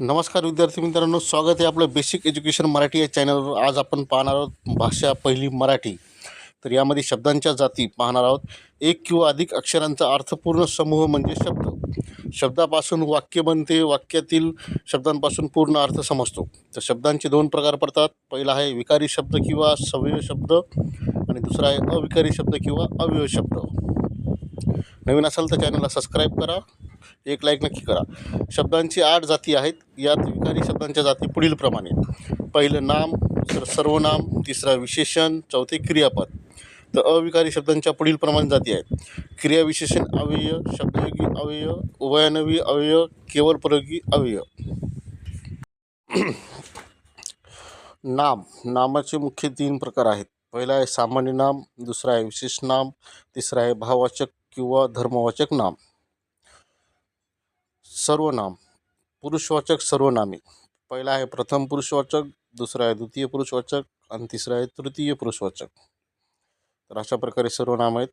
नमस्कार विद्यार्थी मित्रांनो स्वागत आहे आपलं बेसिक एज्युकेशन मराठी या चॅनलवर आज आपण पाहणार आहोत भाषा पहिली मराठी. तर यामध्ये शब्दांच्या जाती पाहणार आहोत. एक किंवा अधिक अक्षरांचा अर्थपूर्ण समूह म्हणजे शब्द. शब्दापासून वाक्य बनते वाक्यातील शब्दांपासून पूर्ण अर्थ समजतो. तर शब्दांचे दोन प्रकार पडतात. पहिला आहे विकारी शब्द किंवा सवयव शब्द आणि दुसरा आहे अविकारी शब्द किंवा अवयव शब्द. नवीन असाल तर चॅनलला सबस्क्राईब करा. एक लाईक नक्की करा. शब्दांची आठ जाती आहेत. यात विकारी शब्दांच्या जाती पुढीलप्रमाणे. पहिलं नाम दुसरं सर्वनाम तिसरा विशेषण चौथे क्रियापद. तर अविकारी शब्दांच्या पुढीलप्रमाणे जाती आहेत. क्रियाविशेषण अव्यय शब्दयोगी अव्यय उभयानवी अव्यय केवळ प्रयोगी अव्यय. नाम. नामाचे मुख्य तीन प्रकार आहेत. पहिला आहे सामान्य नाम दुसरा आहे विशेष नाम तिसरा आहे भाववाचक किंवा धर्मवाचक नाम. सर्वनाम. पुरुषवाचक सर्वनामे. पहिला आहे प्रथम पुरुषवाचक दुसरा आहे द्वितीय पुरुषवाचक आणि तिसरा आहे तृतीय पुरुषवाचक. तर अशा प्रकारे सर्वनाम आहेत.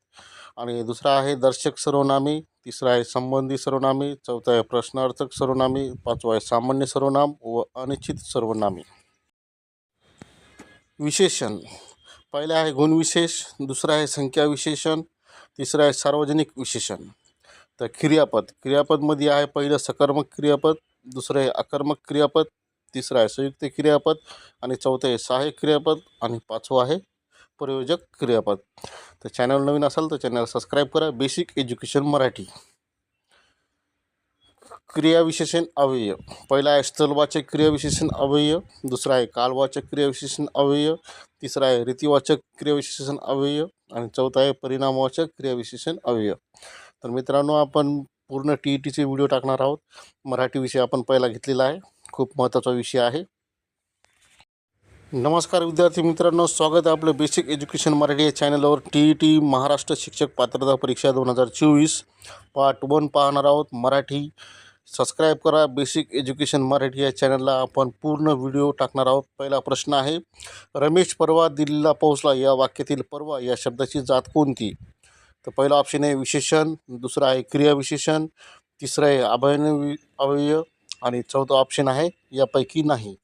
आणि दुसरा आहे दर्शक सर्वनामे तिसरा आहे संबंधी सर्वनामे चौथा आहे प्रश्नार्थक सर्वनामे पाचवा आहे सामान्य सर्वनाम व अनिश्चित सर्वनामे. विशेषण. पहिला आहे गुणविशेष दुसरा आहे संख्या विशेषण तिसरा आहे सार्वजनिक विशेषण. तर क्रियापद. क्रियापदमध्ये आहे पहिलं सकर्मक क्रियापद दुसरं आहे अकर्मक क्रियापद तिसरं आहे संयुक्त क्रियापद आणि चौथं आहे सहाय्यक क्रियापद आणि पाचवं आहे प्रयोजक क्रियापद. तर चॅनल नवीन असाल तर चॅनल सबस्क्राईब करा. Basic education Marathi. क्रियाविशेषण अव्यय. पहिला आहे स्थलवाचक क्रियाविशेषण अव्यय दुसरा आहे कालवाचक क्रियाविशेषण अव्यय तिसरा आहे रीतिवाचक क्रियाविशेषण अव्यय आणि चौथा आहे परिणामवाचक क्रियाविशेषण अव्यय. तर मित्रांनो आपण पूर्ण टी ई टीचे व्हिडिओ टाकणार आहोत. मराठी विषय आपण पहिला घेतलेला आहे. खूप महत्त्वाचा विषय आहे. नमस्कार विद्यार्थी मित्रांनो स्वागत आहे आपलं बेसिक एज्युकेशन मराठी या चॅनलवर टी ई टी महाराष्ट्र शिक्षक पात्रता परीक्षा दोन हजार चोवीस पार्ट वन पाहणार आहोत. मराठी सबस्क्राईब करा. बेसिक एज्युकेशन मराठी या चॅनलला आपण पूर्ण व्हिडिओ टाकणार आहोत. पहिला प्रश्न आहे रमेश परवा दिल्लीला पोहोचला या वाक्यातील परवा या शब्दाची जात कोणती? तर पहिला ऑप्शन आहे विशेषण दुसरं आहे क्रियाविशेषण तिसरं आहे अभयन अवयव आणि चौथा ऑप्शन आहे यापैकी नाही.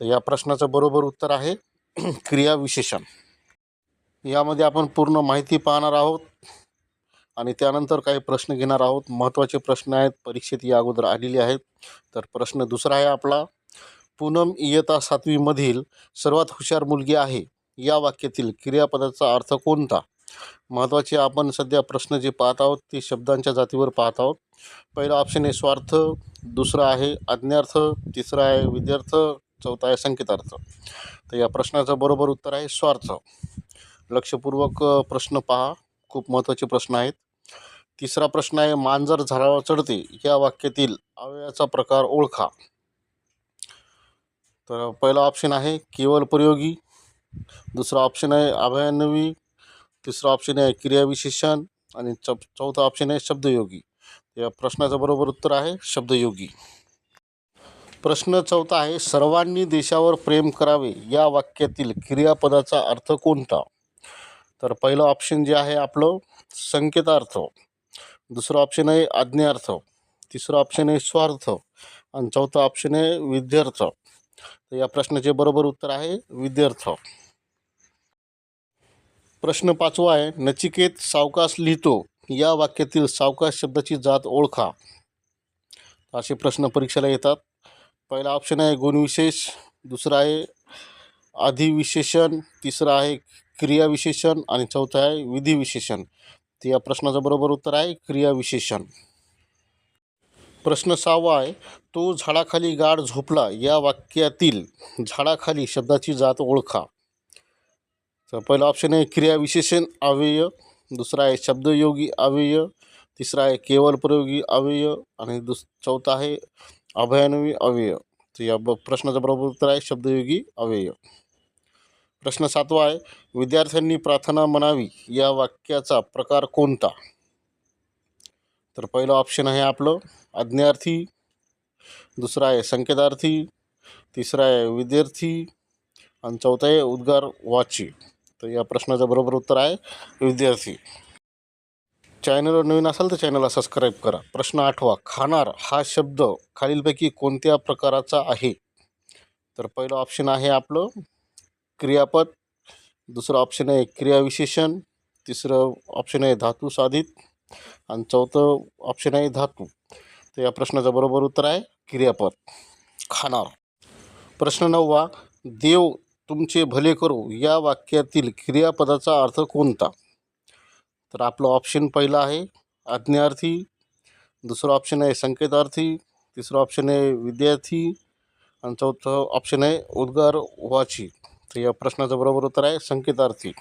तर या प्रश्नाचं बरोबर उत्तर आहे क्रियाविशेषण यामध्ये आपण पूर्ण माहिती पाहणार आहोत आणि त्यानंतर काही प्रश्न घेणार आहोत. महत्त्वाचे प्रश्न आहेत परीक्षेत या अगोदर आलेले आहेत. तर प्रश्न दुसरा आहे आपला पूनम इयता सातवीमधील सर्वात हुशार मुलगी आहे. या वाक्यातील क्रियापदाचा अर्थ कोणता? महत्त्वाचे आपण सध्या प्रश्न जे पाहत आहोत ते शब्दांच्या जातीवर पाहत आहोत. पहिला ऑप्शन आहे स्वार्थ दुसरा आहे आज्ञार्थ तिसरा आहे विद्यार्थ चौथा आहे संकेतार्थ. तर या प्रश्नाचं बरोबर उत्तर आहे स्वार्थ. लक्षपूर्वक प्रश्न पहा. खूप महत्त्वाचे प्रश्न आहेत. तिसरा प्रश्न आहे मांजर झाडावर चढते. या वाक्यातील अवयवाचा प्रकार ओळखा. तर पहिला ऑप्शन आहे केवळ प्रयोगी. दुसरा ऑप्शन आहे अभयान्वी. तिसरा ऑप्शन आहे क्रियाविशेषण आणि चौ चौथा ऑप्शन आहे शब्दयोगी. या प्रश्नाचं बरोबर उत्तर आहे शब्दयोगी. प्रश्न चौथा आहे सर्वांनी देशावर प्रेम करावे या वाक्यातील क्रियापदाचा अर्थ कोणता? तर पहिलं ऑप्शन जे आहे आपलं संकेतार्थ. दुसरं ऑप्शन आहे आज्ञार्थ. तिसरं ऑप्शन आहे स्वार्थ. आणि चौथं ऑप्शन आहे विद्यार्थ. तर या प्रश्नाचे बरोबर उत्तर आहे विद्यार्थ. प्रश्न पाचवा आहे नचिकेत सावकाश लिहितो. या वाक्यातील सावकाश शब्दाची जात ओळखा. असे प्रश्न परीक्षेला येतात. पहिला ऑप्शन आहे गुणविशेष. दुसरा आहे अधिविशेषण. तिसरा आहे क्रियाविशेषण. आणि चौथा आहे विधिविशेषण. तर या प्रश्नाचं बरोबर उत्तर आहे क्रियाविशेषण. प्रश्न सहावा आहे तो झाडाखाली गाढ झोपला. या वाक्यातील झाडाखाली शब्दाची जात ओळखा. तर पहिला ऑप्शन आहे क्रियाविशेषण अव्यय. दुसरा आहे शब्दयोगी अव्यय. तिसरा आहे केवळ प्रयोगी अव्यय. आणि दुस चौथा आहे अभयानवी अव्यय. तर या ब प्रश्नाचं बरोबर उत्तर आहे शब्दयोगी अव्यय. प्रश्न सातवा आहे विद्यार्थ्यांनी प्रार्थना म्हणावी या वाक्याचा प्रकार कोणता? तर पहिलं ऑप्शन आहे आपलं आज्ञार्थी. दुसरा आहे संकेतार्थी. तिसरा आहे विद्यार्थी. आणि चौथा आहे उद्गार वाची तर या प्रश्नाचं बरोबर उत्तर आहे विद्यार्थी. चॅनलवर नवीन असाल तर चॅनलला सबस्क्राईब करा. प्रश्न आठवा खाणार हा शब्द खालीलपैकी कोणत्या प्रकाराचा आहे? तर पहिलं ऑप्शन आहे आपलं क्रियापद दुसरं ऑप्शन आहे क्रियाविशेषण तिसरं ऑप्शन आहे धातू साधित आणि चौथं ऑप्शन आहे धातू. तर या प्रश्नाचं बरोबर उत्तर आहे क्रियापद खाणार. प्रश्न नववा देव तुमचे भले करो या वाक्यातील क्रियापदाचा अर्थ कोणता? तर आपलं ऑप्शन पहिलं आहे आज्ञार्थी. दुसरं ऑप्शन आहे संकेतार्थी. तिसरं ऑप्शन आहे विद्यार्थी. आणि चौथं ऑप्शन आहे उद्गार वाची तर या प्रश्नाचं बरोबर उत्तर आहे संकेतार्थी.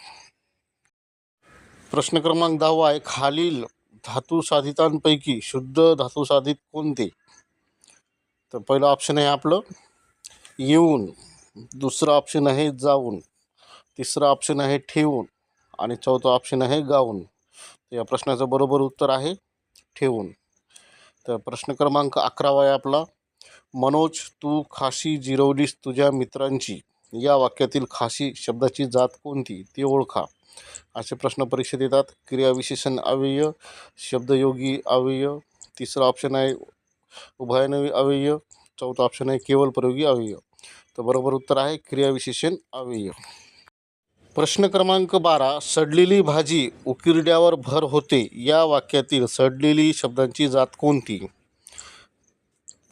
प्रश्न क्रमांक दहावा आहे खालील धातू साधितांपैकी शुद्ध धातू साधित कोणते? तर पहिलं ऑप्शन आहे आपलं येऊन. दुसरं ऑप्शन आहे जाऊन. तिसरं ऑप्शन आहे ठेवून. आणि चौथं ऑप्शन आहे गाऊन. या प्रश्नाचं बरोबर उत्तर आहे ठेवून. तर प्रश्न क्रमांक अकरावा आहे आपला. मनोज तू खाशी जिरवलीस तुझ्या मित्रांची. या वाक्यातील खाशी शब्दाची जात कोणती? ती ओळखा. असे प्रश्न परीक्षेत येतात. क्रियाविशेषण अव्यय शब्दयोगी अव्यय. तिसरा ऑप्शन आहे उभयनवी अव्यय. चौथा ऑप्शन आहे केवळ प्रयोगी अव्यय. तर बरोबर उत्तर आहे क्रियाविशेषण अव्यय. प्रश्न क्रमांक बारा सडलेली भाजी उकिरड्यावर भर होते या वाक्यातील सडलेली शब्दांची जात कोणती?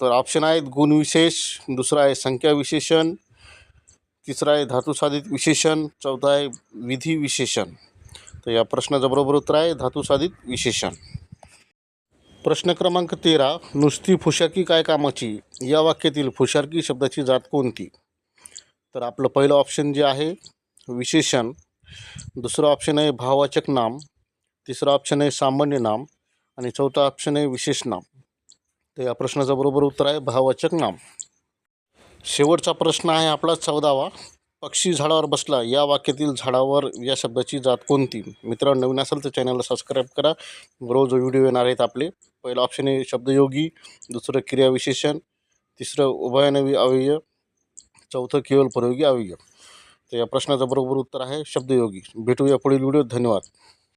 तर ऑप्शन आहेत गुणविशेष दुसरा आहे संख्या विशेषण तिसरा आहे धातुसाधित विशेषण चौथा आहे विधी विशेषण तर या प्रश्नाचं बरोबर उत्तर आहे धातुसाधित विशेषण. प्रश्न क्रमांक तेरा नुसती फुशाकी काय कामाची? या वाक्यातील फुशारकी शब्दाची जात कोणती? तर आपलं पहिलं ऑप्शन जे आहे विशेषण. दुसरं ऑप्शन आहे भाववाचक नाम. तिसरं ऑप्शन आहे सामान्य नाम. आणि चौथं ऑप्शन आहे विशेष नाम. तर या प्रश्नाचं बरोबर उत्तर आहे भाववाचक नाम. शेवटचा प्रश्न आहे आपला चौदावा. पक्षी झाडावर बसला या वाक्यातील झाडावर या शब्दाची जात कोणती? मित्रांनो नवीन असेल तर चॅनलला सबस्क्राईब करा. रोज व्हिडिओ येणार आहेत आपले. पहिलं ऑप्शन आहे शब्दयोगी दुसरं क्रियाविशेषण तिसरं उभयनवी अव्यय चौथं केवळ प्रयोगी अव्यय. तर या प्रश्नाचं बरोबर उत्तर आहे शब्दयोगी. भेटूया पुढील व्हिडिओ धन्यवाद.